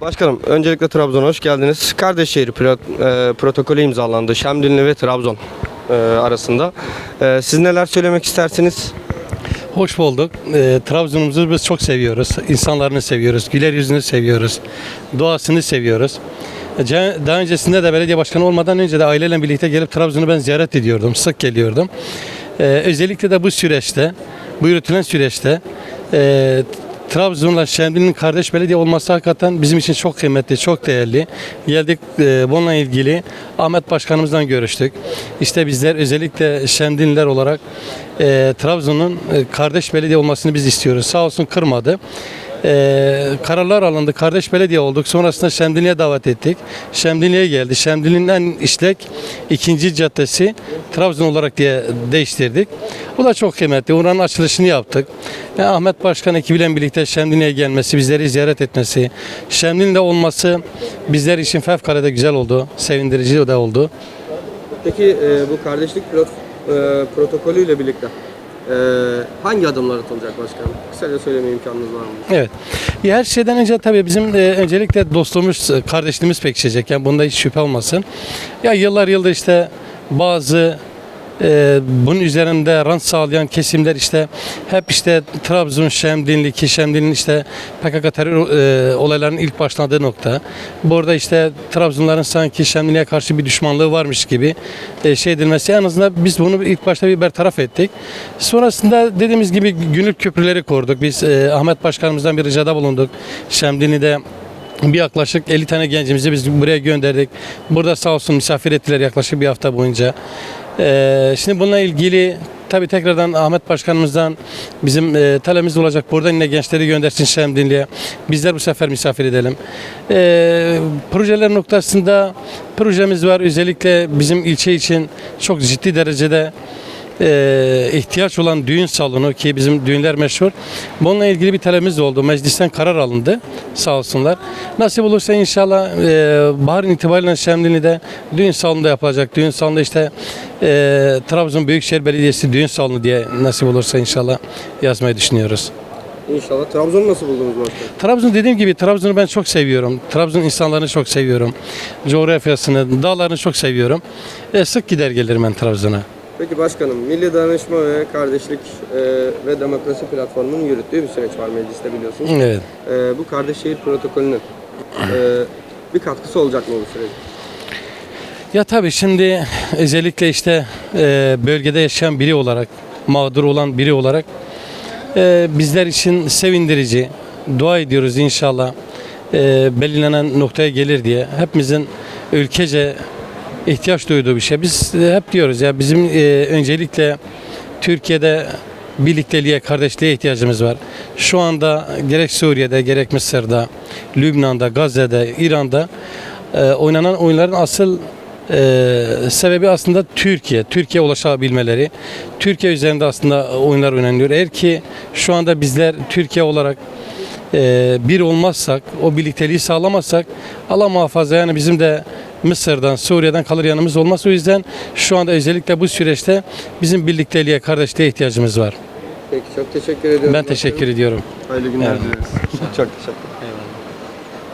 Başkanım öncelikle Trabzon'a hoş geldiniz. Kardeşşehir pro- e, protokolü imzalandı Şemdinli ve Trabzon e, arasında. E, siz neler söylemek istersiniz? Hoş bulduk. Ee, Trabzon'umuzu biz çok seviyoruz. İnsanlarını seviyoruz. Güler yüzünü seviyoruz. Doğasını seviyoruz. Ce- Daha öncesinde de belediye başkanı olmadan önce de aileyle birlikte gelip Trabzon'u ben ziyaret ediyordum. Sık geliyordum. Ee, özellikle de bu süreçte, bu yürütülen süreçte e, Trabzon'la Şemdin'in kardeş belediye olması hakikaten bizim için çok kıymetli, çok değerli. Geldik e, bununla ilgili Ahmet Başkanımızdan görüştük. İşte bizler özellikle Şemdinliler olarak e, Trabzon'un e, kardeş belediye olmasını biz istiyoruz. Sağ olsun kırmadı. E, kararlar alındı. Kardeş belediye olduk. Sonrasında Şemdinli'ye davet ettik. Şemdinli'ye geldi. Şemdinli'nin en işlek ikinci caddesi Trabzon olarak diye değiştirdik. Bu da çok kıymetli. Oranın açılışını yaptık. Ve Ahmet Başkan ekibiyle birlikte Şemdinli'ye gelmesi, bizleri ziyaret etmesi, Şemdinli'de olması bizler için fevkalade güzel oldu. Sevindirici de oldu. Peki e, bu kardeşlik protokolü ile birlikte e, hangi adımlar atılacak başkanım? Kısaca söyleme imkanınız var mı? Evet. Her şeyden önce tabii bizim e, öncelikle dostluğumuz, e, kardeşliğimiz pekişecek. Yani bunda hiç şüphe olmasın. Ya yıllar yıldır işte bazı e, bunun üzerinde rant sağlayan kesimler işte hep işte Trabzon, Şemdinli ki Şemdinli'nin işte PKK terör e, olaylarının ilk başladığı nokta. Burada işte Trabzonların sanki Şemdinli'ye karşı bir düşmanlığı varmış gibi e, şey edilmesi en azından biz bunu ilk başta bir bertaraf ettik. Sonrasında dediğimiz gibi günlük köprüleri kurduk. Biz e, Ahmet Başkanımızdan bir ricada bulunduk. Şemdinli'de bir yaklaşık 50 tane gencimizi biz buraya gönderdik. Burada sağ olsun misafir ettiler yaklaşık bir hafta boyunca. Ee, şimdi bununla ilgili tabii tekrardan Ahmet Başkanımızdan bizim e, talebimiz olacak. Buradan yine gençleri göndersin Şemdinli'ye. Bizler bu sefer misafir edelim. Ee, projeler noktasında projemiz var. Özellikle bizim ilçe için çok ciddi derecede e, ihtiyaç olan düğün salonu ki bizim düğünler meşhur. Bununla ilgili bir talebimiz de oldu. Meclisten karar alındı. Sağ olsunlar. Nasip olursa inşallah e, baharın itibariyle Şemdinli'de düğün salonunda yapılacak. Düğün salonunda işte e, Trabzon Büyükşehir Belediyesi düğün salonu diye nasip olursa inşallah yazmayı düşünüyoruz. İnşallah. Trabzon'u nasıl buldunuz başkanım? Trabzon dediğim gibi Trabzon'u ben çok seviyorum. Trabzon insanlarını çok seviyorum. Coğrafyasını, dağlarını çok seviyorum. E, sık gider gelirim ben Trabzon'a. Peki başkanım, Milli Dayanışma ve Kardeşlik e, ve Demokrasi Platformu'nun yürüttüğü bir süreç var mecliste biliyorsunuz. Evet. E, bu Kardeşşehir protokolünün e, bir katkısı olacak mı bu sürece? Ya tabii şimdi özellikle işte e, bölgede yaşayan biri olarak, mağdur olan biri olarak e, bizler için sevindirici. Dua ediyoruz inşallah e, belirlenen noktaya gelir diye. Hepimizin ülkece ihtiyaç duyduğu bir şey. Biz hep diyoruz ya bizim e, öncelikle Türkiye'de birlikteliğe, kardeşliğe ihtiyacımız var. Şu anda gerek Suriye'de, gerek Mısır'da, Lübnan'da, Gazze'de, İran'da e, oynanan oyunların asıl e, sebebi aslında Türkiye. Türkiye ulaşabilmeleri. Türkiye üzerinde aslında oyunlar oynanıyor. Eğer ki şu anda bizler Türkiye olarak e, bir olmazsak, o birlikteliği sağlamazsak Allah muhafaza yani bizim de Mısır'dan, Suriye'den kalır yanımız olmaz. O yüzden şu anda özellikle bu süreçte bizim birlikteliğe, kardeşliğe ihtiyacımız var. Peki çok teşekkür ediyorum. Ben teşekkür ediyorum. Hayırlı günler Evet. dileriz. çok teşekkür